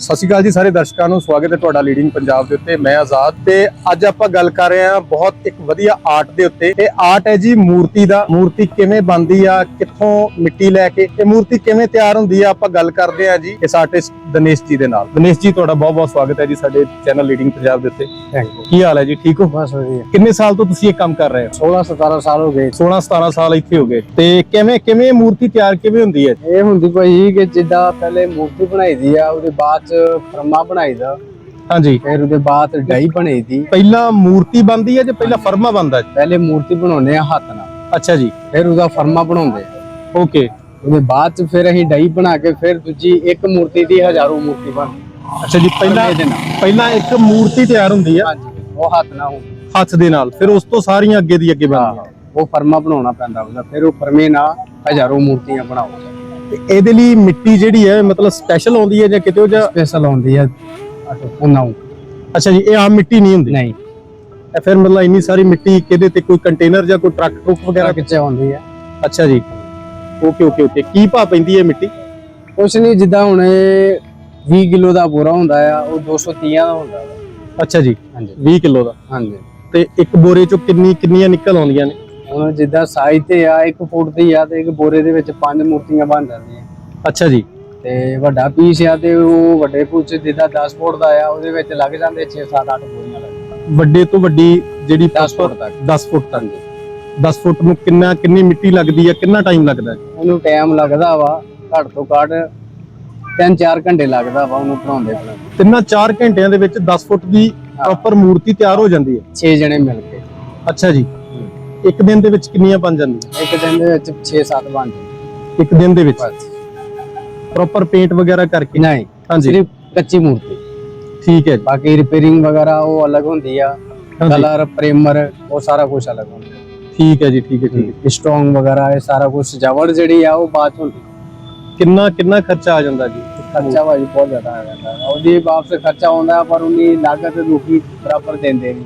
ਸਤਿ ਸ਼੍ਰੀ ਅਕਾਲ ਜੀ ਸਾਰੇ ਦਰਸ਼ਕਾਂ ਨੂੰ, ਸਵਾਗਤ ਹੈ ਤੁਹਾਡਾ ਲੀਡਿੰਗ ਪੰਜਾਬ ਦੇ ਉੱਤੇ, ਮੈਂ ਆਜ਼ਾਦ ਤੇ ਅੱਜ ਆਪਾਂ ਗੱਲ ਕਰ ਰਹੇ ਹਾਂ ਬਹੁਤ ਇੱਕ ਵਧੀਆ ਆਰਟ ਦੇ ਉੱਤੇ। ਇਹ ਆਰਟ ਹੈ ਜੀ ਮੂਰਤੀ ਦਾ, ਮੂਰਤੀ ਕਿਵੇਂ ਬਣਦੀ ਆ, ਕਿੱਥੋਂ ਮਿੱਟੀ ਲੈ ਕੇ, ਇਹ ਮੂਰਤੀ ਕਿਵੇਂ ਤਿਆਰ ਹੁੰਦੀ ਆ, ਆਪਾਂ ਗੱਲ ਕਰਦੇ ਹਾਂ ਜੀ। ਇਸ ਆਰਟਿਸਟ ਦਿਨੇਸ਼ ਜੀ ਦੇ ਨਾਲ। ਦਿਨੇਸ਼ ਜੀ ਤੁਹਾਡਾ ਬਹੁਤ ਬਹੁਤ ਸਵਾਗਤ ਹੈ ਜੀ ਸਾਡੇ ਚੈਨਲ ਲੀਡਿੰਗ ਪੰਜਾਬ ਦੇ ਉੱਤੇ। ਥੈਂਕ ਯੂ ਕੀ ਹਾਲ ਹੈ ਜੀ ਠੀਕ ਹੋ? ਬਸ ਵਧੀਆ। ਕਿੰਨੇ ਸਾਲ ਤੋਂ ਤੁਸੀਂ ਇਹ ਕੰਮ ਕਰ ਰਹੇ ਹੋ? 16 17 ਸਾਲ ਹੋ ਗਏ। 16 17 ਸਾਲ ਇੱਥੇ ਹੋ ਗਏ। ਤੇ ਕਿਵੇਂ ਕਿਵੇਂ ਮੂਰਤੀ ਤਿਆਰ ਕਿਵੇਂ ਹੁੰਦੀ ਹੈ? ਇਹ ਹੁੰਦੀ ਭਾਈ ਕਿ ਜਿੱਦਾਂ ਪਹਿਲੇ ਮੂਰਤੀ ਬਣਾਈ ਦੀ ਆ ਉਹਦੇ ਬਾਅਦ ਚ ਫਰਮਾ ਬਣਾਈ ਦਾ। ਹਾਂਜੀ। ਫਿਰ ਉਹਦੇ ਬਾਅਦ ਡਾਈ ਬਣਾਈ ਦੀ। ਪਹਿਲਾਂ ਮੂਰਤੀ ਬਣਦੀ ਹੈ ਜਾਂ ਪਹਿਲਾਂ ਫਰਮਾ ਬਣਦਾ ਜੀ ਪਹਿਲੇ ਮੂਰਤੀ ਬਣਾਉਂਦੇ ਆ ਹੱਥ ਨਾਲ। ਅੱਛਾ ਜੀ। ਫਿਰ ਉਹਦਾ ਫਰਮਾ ਬਣਾਉਂਦੇ ਆ। ਓਕੇ। ਉਹਦੇ ਬਾਅਦ ਚ ਫਿਰ ਅਸੀਂ ਡਾਈ ਬਣਾ ਕੇ ਫਿਰ ਦੂਜੀ ਇੱਕ ਮੂਰਤੀ ਦੀ ਹਜ਼ਾਰੋਂ ਮੂਰਤੀ ਬਣ ਅੱਛਾ ਜੀ ਪਹਿਲਾਂ ਇਹਦੇ ਨਾਲ ਪਹਿਲਾਂ ਇੱਕ ਮੂਰਤੀ ਤਿਆਰ ਹੁੰਦੀ ਆ। ਹਾਂਜੀ ਉਹ ਹੱਥ ਨਾਲ ਹੁੰਦੀ। ਹੱਥ ਦੇ ਨਾਲ ਫਿਰ ਉਸ ਤੋਂ ਸਾਰੀਆਂ ਅੱਗੇ ਦੀ ਅੱਗੇ ਬਣਦੀਆਂ। ਉਹ ਫਰਮਾ ਬਣਾਉਣਾ ਪੈਂਦਾ ਉਹਦਾ ਫਿਰ ਉਹ ਫਰਮੇ ਨਾਲ ਹਜ਼ਾਰੋਂ ਮੂਰਤੀਆਂ ਬਣਾਓ। ਤੇ ਇਹਦੇ ਲਈ ਮਿੱਟੀ ਜਿਹੜੀ ਹੈ ਮਤਲਬ ਸਪੈਸ਼ਲ ਆਉਂਦੀ ਹੈ ਜਾਂ ਕਿਤੇ ਉਹ ਜਾਂ ਸਪੈਸ਼ਲ ਆਉਂਦੀ ਆ ਉਹਨਾਂ ਅੱਛਾ ਜੀ ਇਹ ਆਮ ਮਿੱਟੀ ਨਹੀਂ ਹੁੰਦੀ? ਨਹੀਂ। ਇਹ ਫਿਰ ਮਤਲਬ ਇੰਨੀ ਸਾਰੀ ਮਿੱਟੀ ਕਿਹਦੇ ਤੇ ਕੋਈ ਕੰਟੇਨਰ ਜਾਂ ਕੋਈ ਟਰੱਕ ਟਰੁੱਕ ਵਗੈਰਾ? ਕਿੱਥੇ ਆਉਂਦੀ ਆ ਅੱਛਾ ਜੀ। ਓਕੇ ਓਕੇ ਓਕੇ ਕੀ ਭਾਅ ਪੈਂਦੀ ਹੈ ਮਿੱਟੀ? ਕੁਛ ਨਹੀਂ ਜਿੱਦਾਂ ਹੁਣ ਇਹ 20 ਕਿਲੋ ਦਾ ਬੋਰਾ ਹੁੰਦਾ ਆ ਉਹ 230 ਦਾ ਹੁੰਦਾ ਵਾ। ਅੱਛਾ ਜੀ ਹਾਂਜੀ। 20 ਕਿਲੋ ਦਾ। ਹਾਂਜੀ। ਤੇ ਇੱਕ ਬੋਰੇ ਚੋਂ ਕਿੰਨੀ ਕਿੰਨੀਆਂ ਨਿਕਲ ਆਉਂਦੀਆਂ ਨੇ? ਹੁਣ ਜਿੱਦਾਂ ਸਾਈਜ਼ ਤੇ ਆ 1 ਫੁੱਟ ਦੀ ਆ ਤੇ ਇੱਕ ਬੋਰੇ ਦੇ ਵਿੱਚ ਪੰਜ ਮੂਰਤੀਆਂ ਬਣ ਜਾਂਦੀਆਂ। ਅੱਛਾ ਜੀ। ਤੇ ਵੱਡਾ ਪੀਸ ਆ ਤੇ ਉਹ ਵੱਡੇ ਕੁਝ ਜਿੱਦਾਂ 10 ਫੁੱਟ ਦਾ ਆ ਉਹਦੇ ਵਿੱਚ ਲੱਗ ਜਾਂਦੇ 6 7 8 ਬੋਰੀਆਂ ਲੱਗ ਵੱਡੇ ਤੋਂ ਵੱਡੀ ਜਿਹੜੀ 10 ਫੁੱਟ ਤੱਕ। 10 ਫੁੱਟ ਤੱਕ। 10 ਫੁੱਟ ਨੂੰ ਕਿੰਨਾ ਕਿੰਨੀ ਮਿੱਟੀ ਲੱਗਦੀ ਹੈ ਕਿੰਨਾ ਟਾਈਮ ਲੱਗਦਾ ਜੀ ਉਹਨੂੰ ਟਾਈਮ ਲੱਗਦਾ ਵਾ ਘੱਟ ਤੋਂ ਘੱਟ 3-4 ਘੰਟੇ ਲੱਗਦਾ ਵਾ ਉਹਨੂੰ ਬਣਾਉਂਦੇ ਬਣਾਉਂਦੇ ਤਿੰਨਾਂ 4 ਘੰਟਿਆਂ ਦੇ ਵਿੱਚ 10 ਫੁੱਟ ਦੀ ਪ੍ਰੋਪਰ ਮੂਰਤੀ ਤਿਆਰ ਹੋ ਜਾਂਦੀ ਹੈ? 6 ਜਣੇ ਮਿਲ ਕੇ। ਅੱਛਾ ਜੀ। ਇੱਕ ਦਿਨ ਦੇ ਵਿੱਚ ਕਿੰਨੀਆਂ ਬਣ ਜਾਂਦੀਆਂ? ਇੱਕ ਦਿਨ ਦੇ ਵਿੱਚ 6-7 ਬਣ ਜਾਂਦੇ ਇੱਕ ਦਿਨ ਦੇ ਵਿੱਚ? ਬਸ। ਪ੍ਰੋਪਰ ਪੇਂਟ ਵਗੈਰਾ ਕਰਕੇ? ਨਹੀਂ ਹਾਂਜੀ। ਸਿਰਫ ਕੱਚੀ ਮੂਰਤੀ। ਠੀਕ ਹੈ ਜੀ। ਬਾਕੀ ਰਿਪੇਅਰਿੰਗ ਵਗੈਰਾ ਉਹ ਅਲੱਗ ਹੁੰਦੀ ਆ। ਹਾਂਜੀ, ਕਲਰ ਪ੍ਰਿਮਰ ਉਹ ਸਾਰਾ ਕੁਝ ਅਲੱਗ ਹੁੰਦਾ। ਠੀਕ ਹੈ ਜੀ ਠੀਕ ਹੈ ਠੀਕ ਹੈ। ਸਟਰੋਂਗ ਵਗੈਰਾ ਇਹ ਸਾਰਾ ਕੁਝ ਸਜਾਵਟ ਜਿਹੜੀ ਆ ਉਹ ਬਾਅਦ ਹੁੰਦੀ ਕਿੰਨਾ ਕਿੰਨਾ ਖਰਚਾ ਆ ਜਾਂਦਾ ਜੀ? ਖਰਚਾ ਭਾਜੀ ਬਹੁਤ ਜ਼ਿਆਦਾ ਆ ਜਾਂਦਾ। ਉਹਦੀ ਵਾਪਸ ਖਰਚਾ ਆਉਂਦਾ ਪਰ ਉਹਨੀ ਲਾਗਤ ਲੋਕੀ ਬਰਾਬਰ ਦਿੰਦੇ ਨਹੀਂ।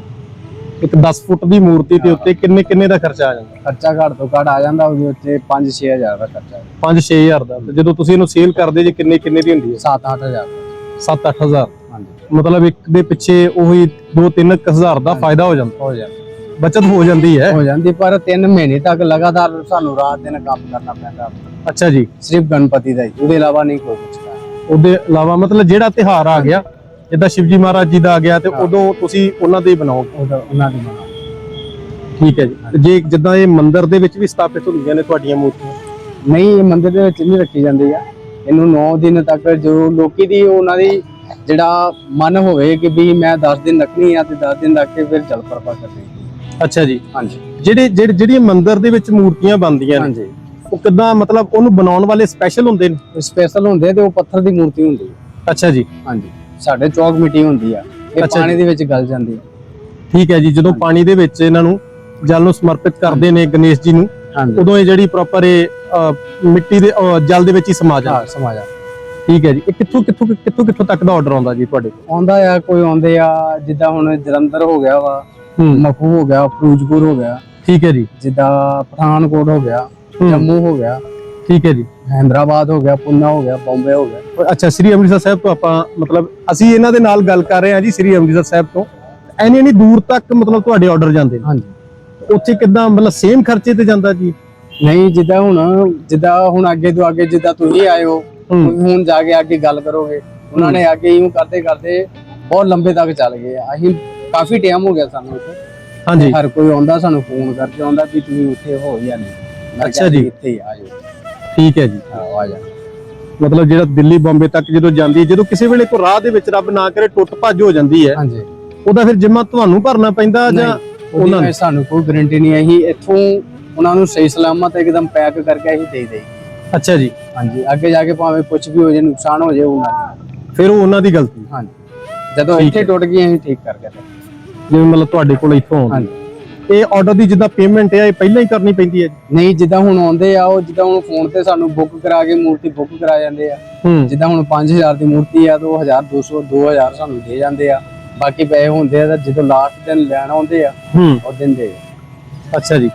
ਇੱਕ 10 ਫੁੱਟ ਦੀ ਮੂਰਤੀ ਦੇ ਉੱਤੇ ਕਿੰਨੇ ਕਿੰਨੇ ਦਾ ਖਰਚਾ ਆ ਜਾਂਦਾ? ਖਰਚਾ ਘੱਟ ਤੋਂ ਘੱਟ ਆ ਜਾਂਦਾ ਉਹਦੇ ਉੱਤੇ 5-6000 ਦਾ ਖਰਚਾ 5-6000 ਦਾ। ਤੇ ਜਦੋਂ ਤੁਸੀਂ ਇਹਨੂੰ ਸੇਲ ਕਰਦੇ ਜੇ ਕਿੰਨੇ ਕਿੰਨੇ ਦੀ ਹੁੰਦੀ ਹੈ? 7-8000 7-8000 ਹਾਂਜੀ। ਮਤਲਬ ਇੱਕ ਦੇ ਪਿੱਛੇ ਉਹੀ 2-3 ਹਜ਼ਾਰ ਦਾ ਫਾਇਦਾ ਹੋ ਜਾਂਦਾ। ਹੋ ਜਾਂਦਾ। ਬਚਤ ਹੋ ਜਾਂਦੀ ਹੈ। ਹੋ ਜਾਂਦੀ ਪਰ 3 ਮਹੀਨੇ ਤੱਕ ਲਗਾਤਾਰ ਸਾਨੂੰ ਰਾਤ ਦਿਨ ਕੰਮ ਕਰਨਾ ਪੈਂਦਾ। ਅੱਛਾ ਜੀ। ਸਿਰਫ ਗਣਪਤੀ ਦਾ ਹੀ ਉਹਦੇ ਇਲਾਵਾ ਨਹੀਂ ਕੋਈ ਕੁਝ ਉਹਦੇ ਇਲਾਵਾ ਮਤਲਬ ਜਿਹੜਾ ਤਿਹਾਰ ਆ ਗਿਆ ਜਿੱਦਾਂ ਸ਼ਿਵਜੀ ਮਹਾਰਾਜ ਜੀ ਦਾ ਆ ਗਿਆ ਤੇ। ਉਦੋਂ ਤੁਸੀਂ ਉਹਨਾਂ ਦੇ ਉਹਦਾ ਉਹਨਾਂ ਦੀ ਬਣਾ ਠੀਕ ਹੈ ਜੀ। ਜੇ ਜਿੱਦਾਂ ਇਹ ਮੰਦਿਰ ਦੇ ਵਿੱਚ ਵੀ ਸਥਾਪਿਤ ਹੁੰਦੀਆਂ ਨੇ ਤੁਹਾਡੀਆਂ ਮੂਰਤੀਆਂ? ਨਹੀਂ ਇਹ ਮੰਦਿਰ ਦੇ ਵਿੱਚ ਨਹੀਂ ਰੱਖੀ ਜਾਂਦੀ ਆ। ਇਹਨੂੰ 9 ਦਿਨ ਤੱਕ ਜੋ ਲੋਕੀ ਦੀ ਉਹਨਾਂ ਦੀ ਜਿਹੜਾ ਮਨ ਹੋਵੇ ਕਿ ਵੀ ਮੈਂ 10 ਦਿਨ ਰੱਖਣੀ ਆ ਤੇ 10 ਦਿਨ ਰੱਖ ਕੇ ਫਿਰ ਜਲ ਪ੍ਰਪਾ ਕਰਨੀ ਅੱਛਾ ਜੀ। ਹਾਂਜੀ। ਜਿਹੜੇ ਜਿਹੜੇ ਜਿਹੜੀਆਂ ਮੰਦਿਰ ਦੇ ਵਿੱਚ ਮੂਰਤੀਆਂ ਬਣਦੀਆਂ ਨੇ ਹਾਂਜੀ। ਉਹ ਕਿੱਦਾਂ ਮਤਲਬ ਉਹਨੂੰ ਬਣਾਉਣ ਵਾਲੇ ਸਪੈਸ਼ਲ ਹੁੰਦੇ ਨੇ? ਸਪੈਸ਼ਲ ਹੁੰਦੇ ਤੇ ਉਹ ਪੱਥਰ ਦੀ ਮੂਰਤੀ ਹੁੰਦੀ ਹੈ ਅੱਛਾ ਜੀ। ਹਾਂਜੀ। ਸਾਡੇ ਚੌਕ ਮਿੱਟੀ ਹੁੰਦੀ ਆ। ਇਹ ਅੱਛਾ ਪਾਣੀ ਦੇ ਵਿੱਚ ਗਲ ਜਾਂਦੀ ਹੈ ਠੀਕ ਹੈ ਜੀ। ਜਦੋਂ ਪਾਣੀ ਦੇ ਵਿੱਚ ਇਹਨਾਂ ਨੂੰ ਜਲ ਨੂੰ ਸਮਰਪਿਤ ਕਰਦੇ ਨੇ ਗਣੇਸ਼ ਜੀ ਨੂੰ ਹਾਂਜੀ। ਉਦੋਂ ਇਹ ਜਿਹੜੀ ਪ੍ਰੋਪਰ ਇਹ ਮਿੱਟੀ ਦੇ ਅਹ, ਜਲ ਦੇ ਵਿੱਚ ਹੀ ਸਮਾ ਜਾਂਦੀ ਹਾਂ ਸਮਾਜਾ ਠੀਕ ਹੈ ਜੀ। ਇਹ ਕਿੱਥੋਂ ਕਿੱਥੋਂ ਕਿੱਥੋਂ ਕਿੱਥੋਂ ਤੱਕ ਦਾ ਆਰਡਰ ਆਉਂਦਾ ਜੀ ਤੁਹਾਡੇ ਕੋਲ? ਆਉਂਦਾ ਆ ਕੋਈ ਆਉਂਦੇ ਆ ਜਿੱਦਾਂ ਹੁਣ ਜਲੰਧਰ ਹੋ ਗਿਆ ਵਾ ਮਖੂ ਹੋ ਗਿਆ ਫਿਰੋਜ਼ਪੁਰ ਹੋ ਗਿਆ। ਠੀਕ ਹੈ ਜੀ। ਜਿੱਦਾਂ ਪਠਾਨਕੋਟ ਹੋ ਗਿਆ ਜੰਮੂ ਹੋ ਗਿਆ। ਠੀਕ ਹੈ ਜੀ। ਹੈਦਰਾਬਾਦ ਹੋ ਗਿਆ ਪੁਨਾ ਹੋ ਗਿਆ ਬੰਬੇ ਹੋ ਗਿਆ। ਅੱਛਾ ਸ੍ਰੀ ਅੰਮ੍ਰਿਤਸਰ ਸਾਹਿਬ ਤੋਂ ਆਪਾਂ ਮਤਲਬ ਅਸੀਂ ਇਹਨਾਂ ਦੇ ਨਾਲ ਗੱਲ ਕਰ ਰਹੇ ਹਾਂ ਜੀ ਸ੍ਰੀ ਅੰਮ੍ਰਿਤਸਰ ਸਾਹਿਬ ਤੋਂ। ਐਨੀ ਐਨੀ ਦੂਰ ਤੱਕ ਮਤਲਬ ਤੁਹਾਡੇ ਆਰਡਰ ਜਾਂਦੇ ਨੇ। ਹਾਂਜੀ। ਉੱਥੇ ਕਿੱਦਾਂ ਮਤਲਬ ਸੇਮ ਖਰਚੇ ਤੇ ਜਾਂਦਾ ਜੀ? ਨਹੀਂ ਜਿੱਦਾਂ ਹੁਣ ਜਿੱਦਾਂ ਹੁਣ ਅੱਗੇ ਤੋਂ ਅੱਗੇ ਜਿੱਦਾਂ ਤੁਸੀਂ ਆਏ ਹੋ ਹੁਣ ਜਾ ਕੇ ਅੱਗੇ ਗੱਲ ਕਰੋਗੇ ਉਹਨਾਂ ਨੇ ਅੱਗੇ ਇਉਂ ਕਰਦੇ ਕਰਦੇ ਬਹੁਤ ਲੰਬੇ ਤੱਕ ਚੱਲ ਗਏ। ਅਸੀਂ ਕਾਫੀ ਟਾਈਮ ਹੋ ਗਿਆ ਸਾਨੂੰ ਇੱਥੇ। ਹਾਂਜੀ। ਹਰ ਕੋਈ ਆਉਂਦਾ ਸਾਨੂੰ ਫੋਨ ਕਰਕੇ ਆਉਂਦਾ ਵੀ ਤੁਸੀਂ ਉੱਥੇ ਹੋ ਜਾਂ ਨਹੀਂ। ਮੈਂ ਅੱਛਾ ਜੀ। ਇੱਥੇ ਹੀ ਆ ਜਾਓ। ਠੀਕ ਹੈ ਜੀ। ਹਾਂ, ਆ ਜਾ ਮਤਲਬ ਜਿਹੜਾ ਦਿੱਲੀ ਬੰਬੇ ਤੱਕ ਜਦੋਂ ਜਾਂਦੀ ਹੈ ਜਦੋਂ ਕਿਸੇ ਵੇਲੇ ਕੋਈ ਰਾਹ ਦੇ ਵਿੱਚ ਰੱਬ ਨਾ ਕਰੇ ਟੁੱਟ ਭੱਜ ਹੋ ਜਾਂਦੀ ਹੈ ਹਾਂਜੀ। ਉਹਦਾ ਫਿਰ ਜਿੰਮਾ ਤੁਹਾਨੂੰ ਭਰਨਾ ਪੈਂਦਾ ਜਾਂ ਉਹਨਾਂ ਉਹਨਾਂ ਨੇ? ਸਾਨੂੰ ਕੋਈ ਗਾਰੰਟੀ ਨਹੀਂ ਅਸੀਂ ਇੱਥੋਂ ਉਹਨਾਂ ਨੂੰ ਸਹੀ ਸਲਾਮਤ ਇੱਕਦਮ ਪੈਕ ਕਰਕੇ ਅਸੀਂ ਦੇ ਦੇਈ ਅੱਛਾ ਜੀ। ਹਾਂਜੀ ਅੱਗੇ ਜਾ ਕੇ ਭਾਵੇਂ ਕੁਝ ਵੀ ਹੋ ਜਾਏ ਨੁਕਸਾਨ ਹੋ ਜਾਏ ਉਹਨਾਂ ਦੀ। ਫਿਰ ਉਹ ਉਹਨਾਂ ਦੀ ਗਲਤੀ ਹਾਂਜੀ। ਜਦੋਂ ਠੀਕ ਇੱਥੇ ਟੁੱਟ ਗਈ ਅਸੀਂ ਠੀਕ ਕਰਕੇ ਦੇ ਜਿਵੇਂ ਮਤਲਬ ਤੁਹਾਡੇ ਕੋਲ ਇੱਥੋਂ ਆਉਂਦੀ ਹਾਂਜੀ। ਇਹ ਆਰਡਰ ਦੀ ਜਿੱਦਾਂ ਪੇਮੈਂਟ ਹੈ ਇਹ ਪਹਿਲਾਂ ਹੀ ਕਰਨੀ ਪੈਂਦੀ ਹੈ ਜੀ? ਨਹੀਂ ਜਿੱਦਾਂ ਹੁਣ ਆਉਂਦੇ ਆ ਉਹ ਜਿੱਦਾਂ ਹੁਣ ਫੋਨ ਤੇ ਸਾਨੂੰ ਬੁੱਕ ਕਰਾ ਕੇ ਮੂਰਤੀ ਬੁੱਕ ਕਰਾ ਜਾਂਦੇ ਆ। ਹੂੰ। ਜਿੱਦਾਂ ਹੁਣ 5000 ਦੀ ਮੂਰਤੀ ਆ ਤਾਂ ਉਹ 1000 200 2000 ਸਾਨੂੰ ਦੇ ਜਾਂਦੇ ਆ। ਬਾਕੀ ਪੈਸੇ ਹੁੰਦੇ ਆ ਤਾਂ ਜਦੋਂ ਲਾਸਟ ਦਿਨ ਲੈਣ ਆਉਂਦੇ ਆ ਹੂੰ। ਉਹ ਦਿੰਦੇ ਆ ਅੱਛਾ ਜੀ।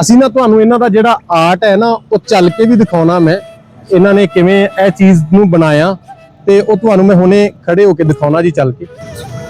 ਅਸੀਂ ਨਾ ਤੁਹਾਨੂੰ ਇਹਨਾਂ ਦਾ ਜਿਹੜਾ ਆਰਟ ਹੈ ਨਾ ਉਹ ਚੱਲ ਕੇ ਵੀ ਦਿਖਾਉਣਾ ਮੈਂ। ਇਹਨਾਂ ਨੇ ਕਿਵੇਂ ਇਹ ਚੀਜ਼ ਨੂੰ ਬਣਾਇਆ ਤੇ ਉਹ ਤੁਹਾਨੂੰ ਮੈਂ ਹੁਣੇ ਖੜੇ ਹੋ ਕੇ ਦਿਖਾਉਣਾ ਜੀ ਚੱਲ ਕੇ।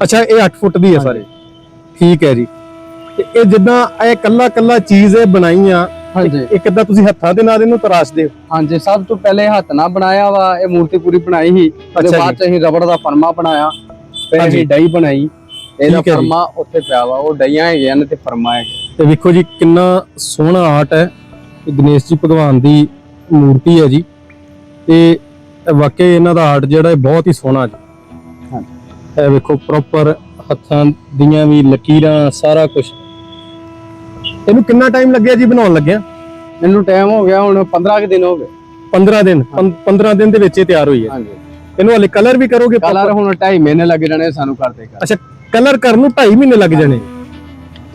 ਅੱਛਾ ਇਹ 8 ਫੁੱਟ ਦੀ ਹੈ ਸਾਰੀ। ਠੀਕ ਹੈ ਜੀ। ਤੇ ਇਹ ਜਿੱਦਾਂ ਇਹ ਕੱਲਾ ਕੱਲਾ ਚੀਜ਼ ਇਹ ਬਣਾਈ ਆ ਹਾਂਜੀ ਇਹ ਕਿੱਦਾਂ ਤੁਸੀਂ ਹੱਥਾਂ ਦੇ ਨਾਲ ਇਹਨੂੰ ਤਰਾਸ਼ਦੇ ਹੋ ਹਾਂਜੀ ਸਭ ਤੋਂ ਪਹਿਲੇ ਹੱਥ ਨਾਲ ਬਣਾਇਆ ਵਾ ਇਹ ਮੂਰਤੀ ਪੂਰੀ ਬਣਾਈ ਸੀ। ਅੱਛਾ ਬਾਅਦ ਚ ਅਸੀਂ ਰਬੜ ਦਾ ਫਰਮਾ ਬਣਾਇਆ ਹਾਂਜੀ। ਅਸੀਂ ਡਈ ਬਣਾਈ। ਇਹਦਾ। ਫਰਮਾ ਉੱਥੇ ਪਿਆ ਵਾ ਉਹ ਡਈਆਂ ਹੈਗੀਆਂ ਨੇ ਤੇ ਫਰਮਾ ਹੈ ਤੇ ਵੇਖੋ ਜੀ ਕਿੰਨਾ ਸੋਹਣਾ ਆਰਟ ਹੈ। ਇਹ ਗਣੇਸ਼ ਜੀ ਭਗਵਾਨ ਦੀ ਮੂਰਤੀ ਹੈ ਜੀ। ਤੇ ਵਾਕਈ ਇਹਨਾਂ ਦਾ ਆਰਟ ਜਿਹੜਾ ਹੈ ਬਹੁਤ ਹੀ ਸੋਹਣਾ ਜੀ। ਇਹ ਵੇਖੋ ਪ੍ਰੋਪਰ ਹੱਥਾਂ ਦੀਆਂ ਵੀ ਲਕੀਰਾਂ ਸਾਰਾ ਕੁਝ ਇਹਨੂੰ ਕਿੰਨਾ ਟਾਈਮ ਲੱਗਿਆ ਜੀ ਬਣਾਉਣ ਲੱਗਿਆ? ਮੈਨੂੰ ਟਾਈਮ ਹੋ ਗਿਆ ਹੁਣ 15 ਕੁ ਦਿਨ ਹੋ ਗਏ। 15 ਦਿਨ 15 ਦਿਨ ਦੇ ਵਿੱਚ ਇਹ ਤਿਆਰ ਹੋਈ ਹੈ। ਹਾਂਜੀ। ਇਹਨੂੰ ਹਲੇ ਕਲਰ ਵੀ ਕਰੋਗੇ ਕਲਰ ਹੁਣ 2.5 ਮਹੀਨੇ ਲੱਗ ਜਾਣੇ ਸਾਨੂੰ ਕਰਦੇ ਕਰ ਅੱਛਾ ਕਲਰ ਕਰਨ ਨੂੰ 2.5 ਮਹੀਨੇ ਲੱਗ ਜਾਣੇ।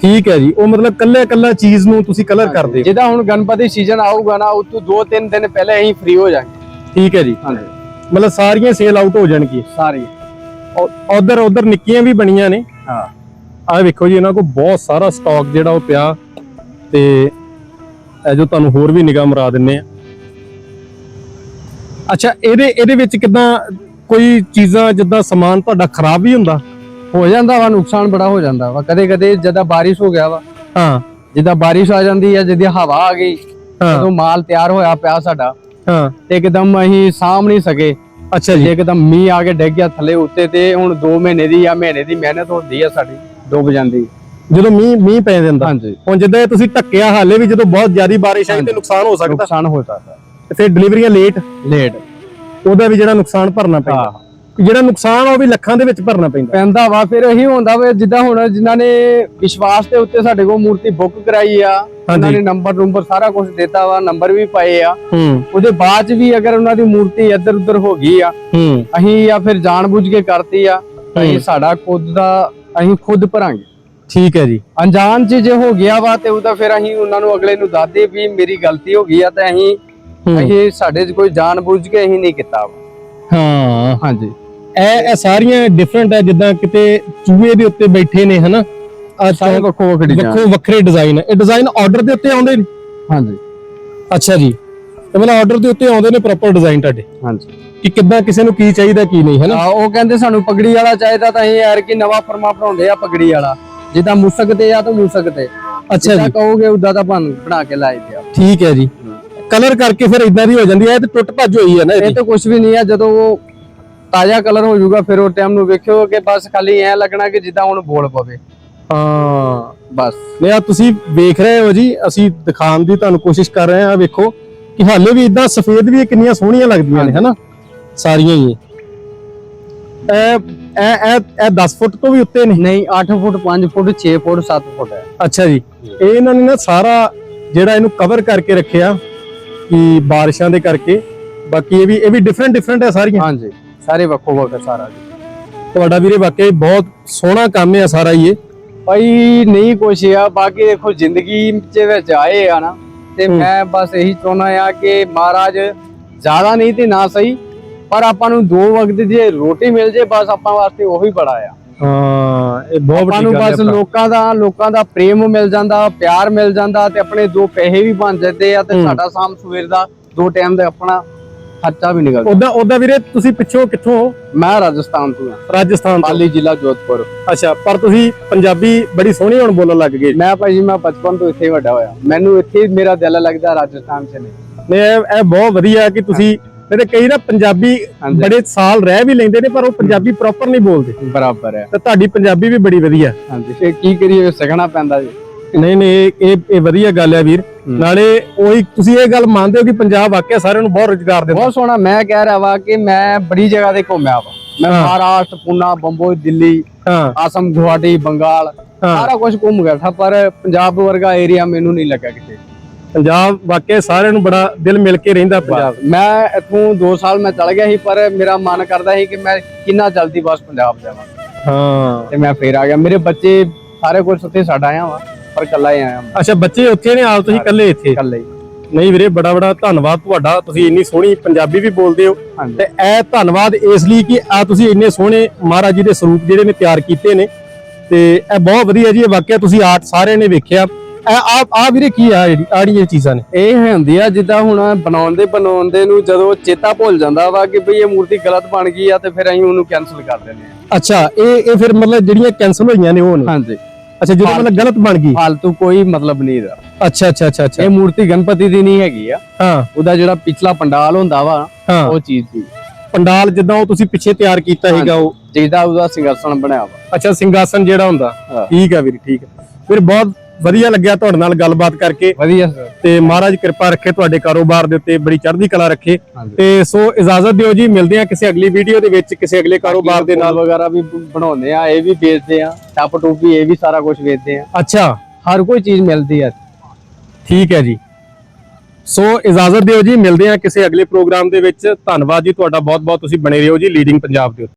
ਠੀਕ ਹੈ ਜੀ। ਉਹ ਮਤਲਬ ਕੱਲੇ ਕੱਲਾ ਚੀਜ਼ ਨੂੰ ਤੁਸੀਂ ਕਲਰ ਕਰਦੇ ਹੋ। ਜਿੱਦਾਂ ਹੁਣ ਗਣਪਤੀ ਸੀਜ਼ਨ ਆਊਗਾ ਨਾ ਉਹ ਤੋਂ 2-3 ਦਿਨ ਪਹਿਲੇ ਅਸੀਂ ਫ੍ਰੀ ਹੋ ਜਾਾਂਗੇ। ਠੀਕ ਹੈ ਜੀ। ਹਾਂਜੀ। ਮਤਲਬ ਸਾਰੀਆਂ ਸੇਲ ਆਊਟ ਹੋ ਜਾਣਗੀਆਂ। ਸਾਰੀ ਉਧਰ ਉਧਰ ਨਿੱਕੀਆਂ ਵੀ ਬਣੀਆਂ ਨੇ। ਹਾਂ। ਆਹ ਵੇਖੋ ਜੀ ਇਹਨਾਂ ਕੋਲ ਬਹੁਤ ਸਾਰਾ ਸਟਾਕ ਜਿਹੜਾ ਉਹ ਪਿਆ। ਤੇ ਇਹ ਜੋ ਤੁਹਾਨੂੰ ਹੋਰ ਵੀ ਨਿਗਾਹ ਮਰਾ ਦਿੰਨੇ ਆ। ਅੱਛਾ ਇਹਦੇ ਇਹਦੇ ਵਿੱਚ ਕਿਦਾਂ ਕੋਈ ਚੀਜ਼ਾਂ ਜਿੱਦਾਂ ਸਮਾਨ ਤੁਹਾਡਾ ਖਰਾਬ ਵੀ ਹੁੰਦਾ? ਹੋ ਜਾਂਦਾ ਵਾ ਨੁਕਸਾਨ ਬੜਾ ਹੋ ਜਾਂਦਾ ਵਾ। ਕਦੇ ਕਦੇ ਜਦੋਂ ਬਾਰਿਸ਼ ਹੋ ਗਿਆ ਵਾ। ਹਾਂ। ਜਿੱਦਾਂ ਬਾਰਿਸ਼ ਆ ਜਾਂਦੀ ਹੈ ਜਦੋਂ ਹਵਾ ਆ ਗਈ ਜਦੋਂ ਮਾਲ ਤਿਆਰ ਹੋਇਆ ਪਿਆ ਸਾਡਾ ਹਾਂ। ਤੇ ਇੱਕਦਮ ਅਸੀਂ ਸਾਂਭ ਨਹੀਂ ਸਕੇ। ਅੱਛਾ ਜੇ। ਇੱਕਦਮ ਮੀਂਹ ਆ ਕੇ ਡਿੱਗ ਗਿਆ ਥੱਲੇ ਉੱਤੇ ਤੇ ਹੁਣ 2 ਮਹੀਨੇ ਦੀ ਜਾਂ ਮਹੀਨੇ ਦੀ ਮਿਹਨਤ ਹੁੰਦੀ ਆ ਸਾਡੀ ਡੁੱਬ ਜਾਂਦੀ। ਜਦੋਂ ਮੀਂਹ ਮੀਂਹ ਪੈ ਜਾਂਦਾ ਹਾਂਜੀ। ਹੁਣ ਜਿੱਦਾਂ ਤੁਸੀਂ ਢੱਕਿਆ ਹਾਲੇ ਵੀ ਜਦੋਂ ਬਹੁਤ ਜ਼ਿਆਦਾ ਬਾਰਿਸ਼ ਆਈ ਤੇ ਨੁਕਸਾਨ ਹੋ ਸਕਦਾ। ਨੁਕਸਾਨ ਹੋ ਸਕਦਾ। ਤੇ ਫਿਰ ਡਿਲੀਵਰੀਆਂ ਲੇਟ। ਲੇਟ। ਉਹਦਾ ਵੀ ਜਿਹੜਾ ਨੁਕਸਾਨ ਭਰਨਾ ਪੈਂਦਾ। ਜਿਹੜਾ ਨੁਕਸਾਨ ਆ ਉਹ ਵੀ ਲੱਖਾਂ ਦੇ ਵਿੱਚ ਭਰਨਾ ਪੈਂਦਾ। ਪੈਂਦਾ ਵਾ ਫਿਰ ਇਹੀ ਹੁੰਦਾ ਵਾ ਜਿੱਦਾਂ ਹੁਣ ਜਿਨ੍ਹਾਂ ਨੇ ਵਿਸ਼ਵਾਸ ਦੇ ਉੱਤੇ ਸਾਡੇ ਕੋਲ ਮੂਰਤੀ ਬੁੱਕ ਕਰਾਈ ਆ ਉਹਨਾਂ ਨੇ ਨੰਬਰ ਨੰਬਰ ਸਾਰਾ ਕੁਝ ਦਿੱਤਾ ਵਾ ਨੰਬਰ ਵੀ ਪਾਏ ਆ। ਉਹਦੇ ਬਾਅਦ ਵੀ ਅਗਰ ਉਹਨਾਂ ਦੀ ਮੂਰਤੀ ਇੱਧਰ ਉੱਧਰ ਹੋ ਗਈ ਆ ਅਸੀਂ ਜਾਂ ਫਿਰ ਜਾਣਬੁੱਝ ਕੇ ਕਰਤੀ ਆ ਤਾਂ ਸਾਡਾ ਖੁਦ ਦਾ ਅਸੀਂ ਖੁਦ ਭਰਾਂਗੇ। ਠੀਕ ਹੈ ਜੀ। ਅਣਜਾਣ ਚ ਜੇ ਹੋ ਗਿਆ ਵਾ ਤੇ ਉਹਦਾ ਫਿਰ ਅਸੀਂ ਉਹਨਾਂ ਨੂੰ ਅਗਲੇ ਨੂੰ ਦੱਸਦੇ ਵੀ ਮੇਰੀ ਗਲਤੀ ਹੋ ਗਈ ਆ ਤੇ ਅਸੀਂ ਹੂੰ। ਅਸੀਂ ਸਾਡੇ ਚ ਕੋਈ ਜਾਣਬੁੱਝ ਕੇ ਅਸੀਂ ਨਹੀਂ ਕੀਤਾ। ਹਾਂ। ਹਾਂਜੀ। ਇਹ ਇਹ ਸਾਰੀਆਂ ਡਿਫਰੈਂਟ ਹੈ ਜਿੱਦਾਂ ਕਿਤੇ ਚੂਹੇ ਦੇ ਉੱਤੇ ਬੈਠੇ ਨੇ ਹਨਾ? ਆ ਸਾਰੇ ਵੱਖੋ ਵੱਖਰੀ ਜਾਣ ਵੱਖੋ ਵੱਖਰੇ ਡਿਜ਼ਾਈਨ ਇਹ ਡਿਜ਼ਾਈਨ ਆਰਡਰ ਦੇ ਉੱਤੇ ਆਉਂਦੇ ਨੇ? ਹਾਂਜੀ। ਅੱਛਾ ਜੀ। ਤੇ ਮਤਲਬ ਆਰਡਰ ਦੇ ਉੱਤੇ ਆਉਂਦੇ ਨੇ ਪ੍ਰੋਪਰ ਡਿਜ਼ਾਈਨ ਤੁਹਾਡੇ? ਹਾਂਜੀ। ਕਿ ਕਿੱਦਾਂ ਕਿਸੇ ਨੂੰ ਕੀ ਚਾਹੀਦਾ ਕੀ ਨਹੀਂ ਹਨਾ? ਆ ਉਹ ਕਹਿੰਦੇ ਸਾਨੂੰ ਪਗੜੀ ਵਾਲਾ ਚਾਹੀਦਾ ਤਾਂ ਅਸੀਂ ਯਾਰ ਕਿ ਨਵਾਂ ਫਰਮਾ ਬਣਾਉਂਦੇ ਆ ਪਗੜੀ ਵਾਲਾ। ਜਿੱਦਾਂ ਮੁਸਕ ਤੇ ਆ ਤਾਂ ਮੁਸਕ ਤੇ। ਅੱਛਾ ਜਿੱਦਾਂ ਜੀ। ਕਹੋਗੇ ਉਦਾਂ ਤਾਂ ਬਣ ਬਣਾ ਕੇ ਲਾਏ ਤੇ ਆ। ਠੀਕ ਹੈ ਜੀ। ਕਲਰ ਕਰਕੇ ਫਿਰ ਇਦਾਂ ਦੀ ਹੋ ਜਾਂਦੀ ਹੈ ਇਹ ਤੇ ਟੁੱਟ ਭੱਜ ਹੋਈ ਹੈ ਨਾ ਇਹ ਇਹਦੀ ਤਾਂ ਕੁਝ ਵੀ ਨਹੀਂ ਆ ਜਦੋਂ ਉਹ ਤਾਜ਼ਾ ਕਲਰ ਹੋ ਜਾਊਗਾ ਫਿਰ ਉਹ ਟਾਈਮ ਨੂੰ ਵੇਖਿਓ ਕਿ ਬਸ ਖਾਲੀ ਐ ਲੱਗਣਾ ਕਿ ਜਿੱਦਾਂ ਹੁਣ ਬੋਲ ਪਵੇ। ਹਾਂ। ਬਸ। ਨੇ ਆ ਤੁਸੀਂ ਵੇਖ ਰਹੇ ਹੋ ਜੀ ਅਸੀਂ ਦਿਖਾਉਣ ਦੀ ਤੁਹਾਨੂੰ ਕੋਸ਼ਿਸ਼ ਕਰ ਰਹੇ ਹਾਂ ਆਹ ਵੇਖੋ ਕਿ ਹਾਲੇ ਵੀ ਇਦਾਂ ਸਫੇਦ ਵੀ ਕਿੰਨੀਆਂ ਸੋਹਣੀਆਂ ਲੱਗਦੀਆਂ ਨੇ ਹਨਾ? ਸਾਰੀਆਂ ਹੀ ਇਹ। ਇਹ ਇਹ ਇਹ 10 ਫੁੱਟ ਤੋਂ ਵੀ ਉੱਤੇ ਨੇ? ਨਹੀਂ 8 ਫੁੱਟ 5 ਫੁੱਟ 6 ਫੁੱਟ 7 ਫੁੱਟ ਹੈ। ਅੱਛਾ ਜੀ। ਇਹ ਇਹਨਾਂ ਨੇ ਨਾ ਸਾਰਾ ਜਿਹੜਾ ਇਹਨੂੰ ਕਵਰ ਕਰਕੇ ਰੱਖਿਆ ਕਿ ਬਾਰਿਸ਼ਾਂ ਦੇ ਕਰਕੇ। ਬਾਕੀ ਇਹ ਵੀ ਇਹ ਵੀ ਡਿਫਰੈਂਟ ਡਿਫਰੈਂਟ ਹੈ ਸਾਰੀਆਂ? ਹਾਂਜੀ। ਸਾਰੇ ਵੱਖੋ ਵੱਖ ਸਾਰਾ ਜੀ ਤੁਹਾਡਾ ਵੀਰੇ ਵਾਕਈ ਬਹੁਤ ਸੋਹਣਾ ਕੰਮ ਹੈ ਸਾਰਾ ਇਹ ਭਾਈ ਨਹੀਂ ਕੁਛ ਆ ਬਾਕੀ ਦੇਖੋ ਜ਼ਿੰਦਗੀ ਦੇ ਵਿੱਚ ਆਏ ਆ ਨਾ ਤੇ ਮੈਂ ਬਸ ਇਹੀ ਚਾਹੁੰਦਾ ਆ ਕਿ ਮਹਾਰਾਜ ਜ਼ਿਆਦਾ ਨਹੀਂ ਤੇ ਨਾ ਸਹੀ ਪਰ ਆਪਾਂ ਨੂੰ ਦੋ ਵਕਤ ਦੀ ਰੋਟੀ ਮਿਲ ਜੇ ਬਸ ਆਪਾਂ ਵਾਸਤੇ ਉਹੀ ਬੜਾ ਆ ਹਾਂ ਇਹ ਬਹੁਤ ਆਪਾਂ ਨੂੰ ਗੱਲ ਹੈ ਬਸ। ਲੋਕਾਂ ਦਾ ਲੋਕਾਂ ਦਾ ਪ੍ਰੇਮ ਮਿਲ ਜਾਂਦਾ ਪਿਆਰ ਮਿਲ ਜਾਂਦਾ ਤੇ ਆਪਣੇ ਦੋ ਪੈਸੇ ਵੀ ਬਣ ਜਾਂਦੇ ਆ ਤੇ। ਸਾਡਾ ਸ਼ਾਮ ਸਵੇਰ ਦਾ ਦੋ ਟਾਈਮ ਦਾ ਆਪਣਾ ਖਰਚਾ ਵੀ ਨਿਕਲਦਾ। ਉਦਾਂ ਉਦਾਂ ਵੀਰੇ ਤੁਸੀਂ ਪਿੱਛੋਂ ਕਿੱਥੋਂ? ਹੋ? ਮੈਂ ਰਾਜਸਥਾਨ ਤੋਂ ਆ ਰਾਜਸਥਾਨ ਤੋਂ। ਪਾਲੀ ਜ਼ਿਲ੍ਹਾ ਜੋਧਪੁਰ। ਅੱਛਾ ਪਰ ਤੁਸੀਂ ਪੰਜਾਬੀ ਬੜੀ ਸੋਹਣੀ ਹੁਣ ਬੋਲਣ ਲੱਗ ਗਏ। ਮੈਂ ਭਾਈ ਜੀ ਮੈਂ ਬਚਪਨ ਤੋਂ ਇੱਥੇ ਹੀ ਵੱਡਾ ਹੋਇਆ। ਮੈਨੂੰ ਇੱਥੇ ਹੀ ਮੇਰਾ ਦਿਲ ਲੱਗਦਾ ਰਾਜਸਥਾਨ 'ਚ ਨਹੀਂ ਨੇ ਇਹ ਬਹੁਤ ਵਧੀਆ ਕਿ ਤੁਸੀਂ ਮੇਰੇ ਕਈ ਨਾ ਪੰਜਾਬੀ। ਬੜੇ ਸਾਲ ਰਹਿ ਵੀ ਲੈਂਦੇ ਨੇ ਪਰ ਉਹ ਪੰਜਾਬੀ ਪ੍ਰੋਪਰ ਨਹੀਂ ਬੋਲਦੇ। ਬਰਾਬਰ ਹੈ। ਤੇ ਤੁਹਾਡੀ ਪੰਜਾਬੀ ਵੀ ਬੜੀ ਵਧੀਆ। ਹਾਂਜੀ ਕੀ ਕਰੀਏ ਸਿੱਖਣਾ ਪੈਂਦਾ ਜੀ। ਨਹੀਂ ਨਹੀਂ ਇਹ ਇਹ ਇਹ ਵਧੀਆ ਗੱਲ ਹੈ ਵੀਰ। ਨਾਲੇ ਉਹੀ ਤੁਸੀਂ ਇਹ ਗੱਲ ਮੰਨਦੇ ਹੋ ਕਿ ਪੰਜਾਬ ਵਾਕਿਆ ਸਾਰਿਆਂ ਨੂੰ ਬਹੁਤ ਰੁਜ਼ਗਾਰ ਦਿੰਦਾ। ਬਹੁਤ ਸੋਹਣਾ ਮੈਂ ਕਹਿ ਰਿਹਾ ਵਾ ਕਿ ਮੈਂ ਬੜੀ ਜਗ੍ਹਾ ਤੇ ਘੁੰਮਿਆ ਵਾ। ਮੈਂ ਹਾਂ। ਮਹਾਰਾਸ਼ਟਰ ਪੂਨਾ ਬੰਬਈ ਦਿੱਲੀ ਹਾਂ। ਆਸਮ ਗੁਵਾਹਾਟੀ ਬੰਗਾਲ ਹਾਂ। ਸਾਰਾ ਕੁਝ ਘੁੰਮ ਗਿਆ ਥਾ ਪਰ ਪੰਜਾਬ ਵਰਗਾ ਏਰੀਆ ਮੈਨੂੰ ਨਹੀਂ ਲੱਗਾ ਕਿਤੇ। ਪੰਜਾਬ ਵਾਕਿਆ ਸਾਰਿਆਂ ਨੂੰ ਬੜਾ ਦਿਲ ਮਿਲ ਕੇ ਰਹਿੰਦਾ ਪੰਜਾਬ। ਪੰਜਾਬ ਮੈਂ ਇੱਥੋਂ 2 ਸਾਲ ਮੈਂ ਚਲ ਗਿਆ ਸੀ ਪਰ ਮੇਰਾ ਮਨ ਕਰਦਾ ਸੀ ਕਿ ਮੈਂ ਕਿੰਨਾ ਜਲਦੀ ਬਸ ਪੰਜਾਬ ਜਾਵਾਂ। ਹਾਂ। ਤੇ ਮੈਂ ਫੇਰ ਆ ਗਿਆ। ਮੇਰੇ ਬੱਚੇ ਸਾਰੇ ਕੁਝ ਉੱਥੇ ਛੱਡ ਆਇਆ ਵਾਂ। ਪਰ ਇਕੱਲਾ ਹੀ ਆਇਆ ਮੈਂ ਅੱਛਾ ਬੱਚੇ ਉੱਥੇ ਨੇ? ਆਪ ਤੁਸੀਂ ਇਕੱਲੇ ਇੱਥੇ। ਇਕੱਲੇ ਹੀ। ਨਹੀਂ ਵੀਰੇ ਬੜਾ ਬੜਾ ਧੰਨਵਾਦ ਤੁਹਾਡਾ। ਤੁਸੀਂ ਇੰਨੀ ਸੋਹਣੀ ਪੰਜਾਬੀ ਵੀ ਬੋਲਦੇ ਹੋ। ਹਾਂਜੀ। ਤੇ ਇਹ ਧੰਨਵਾਦ ਇਸ ਲਈ ਕਿ ਆ ਤੁਸੀਂ ਇੰਨੇ ਸੋਹਣੇ ਮਹਾਰਾਜ ਜੀ ਦੇ ਸਰੂਪ ਜਿਹੜੇ ਨੇ ਤਿਆਰ ਕੀਤੇ ਨੇ। ਤੇ ਇਹ ਬਹੁਤ ਵਧੀਆ ਜੀ ਇਹ ਵਾਕਿਆ ਤੁਸੀਂ ਆਰਟ ਸਾਰਿਆਂ ਨੇ ਵੇਖਿਆ। ਇਹ ਆ ਆ ਵੀਰੇ ਕੀ ਆ ਜਿਹੜੀ ਆੜੀਆਂ ਚੀਜ਼ਾਂ ਨੇ? ਇਹ ਹੁੰਦੀ ਆ ਜਿੱਦਾਂ ਹੁਣ ਬਣਾਉਂਦੇ ਬਣਾਉਂਦੇ ਨੂੰ ਜਦੋਂ ਚੇਤਾ ਭੁੱਲ ਜਾਂਦਾ ਵਾ ਕਿ ਭਈ ਇਹ ਮੂਰਤੀ ਗਲਤ ਬਣ ਗਈ ਆ ਤੇ ਫਿਰ ਅਸੀਂ ਉਹਨੂੰ ਕੈਨਸਲ ਕਰ ਦਿੰਦੇ ਆ। ਅੱਛਾ ਇਹ ਇਹ ਫਿਰ ਮਤਲਬ ਜਿਹੜੀਆਂ ਕੈਨਸਲ ਹੋਈਆਂ ਨੇ ਉਹ ਨੇ? ਹਾਂਜੀ। ਅੱਛਾ ਜਦੋਂ ਮਤਲਬ ਗਲਤ ਬਣ ਗਈ? ਫालतू ਕੋਈ ਮਤਲਬ ਨਹੀਂ ਦਾ ਅੱਛਾ ਅੱਛਾ ਅੱਛਾ ਅੱਛਾ। ਇਹ ਮੂਰਤੀ ਗਣਪਤੀ ਦੀ ਨਹੀਂ ਹੈਗੀ ਆ। ਹਾਂ। ਉਹਦਾ ਜਿਹੜਾ ਪਿਛਲਾ ਪੰਡਾਲ ਹੁੰਦਾ ਵਾ ਉਹ ਚੀਜ਼ ਦੀ ਪੰਡਾਲ ਜਿੱਦਾਂ ਉਹ ਤੁਸੀਂ ਪਿੱਛੇ ਤਿਆਰ ਕੀਤਾ ਹੈਗਾ ਉਹ? ਜਿਹਦਾ ਉਹਦਾ ਸਿੰਘਾਸਣ ਬਣਿਆ ਵਾ। ਅੱਛਾ ਸਿੰਘਾਸਨ ਜਿਹੜਾ ਹੁੰਦਾ। ਠੀਕ ਆ ਵੀਰ ਠੀਕ ਆ। ਫਿਰ ਬਹੁਤ ਵਧੀਆ ਲੱਗਿਆ ਤੁਹਾਡੇ ਨਾਲ ਗੱਲਬਾਤ ਕਰਕੇ। ਵਧੀਆ ਸਰ। ਤੇ ਮਹਾਰਾਜ ਕਿਰਪਾ ਰੱਖੇ ਤੁਹਾਡੇ ਕਾਰੋਬਾਰ ਦੇ ਉੱਤੇ ਬੜੀ ਚੜ੍ਹਦੀ ਕਲਾ ਰੱਖੇ। ਤੇ ਸੋ ਇਜਾਜ਼ਤ ਦਿਓ ਜੀ ਮਿਲਦੇ ਆ ਕਿਸੇ ਅਗਲੀ ਵੀਡੀਓ ਦੇ ਵਿੱਚ ਕਿਸੇ ਅਗਲੇ ਕਾਰੋਬਾਰ ਦੇ ਨਾਲ। ਵਗੈਰਾ ਵੀ ਬਣਾਉਂਦੇ ਆ ਇਹ ਵੀ ਵੇਚਦੇ ਆ ਟੱਪ ਟੂਪ ਵੀ ਇਹ ਵੀ ਸਾਰਾ ਕੁਝ ਵੇਚਦੇ ਆ ਅੱਛਾ। ਹਰ ਕੋਈ ਚੀਜ਼ ਮਿਲਦੀ ਆ ਠੀਕ ਹੈ ਜੀ। ਸੋ ਇਜਾਜ਼ਤ ਦਿਓ ਜੀ ਮਿਲਦੇ ਆ ਕਿਸੇ ਅਗਲੇ ਪ੍ਰੋਗਰਾਮ ਦੇ ਵਿੱਚ। ਧੰਨਵਾਦ ਜੀ ਤੁਹਾਡਾ ਬਹੁਤ ਬਹੁਤ ਤੁਸੀਂ ਬਣੇ ਰਹੋ ਜੀ ਲੀਡਿੰਗ ਪੰਜਾਬ ਦੇ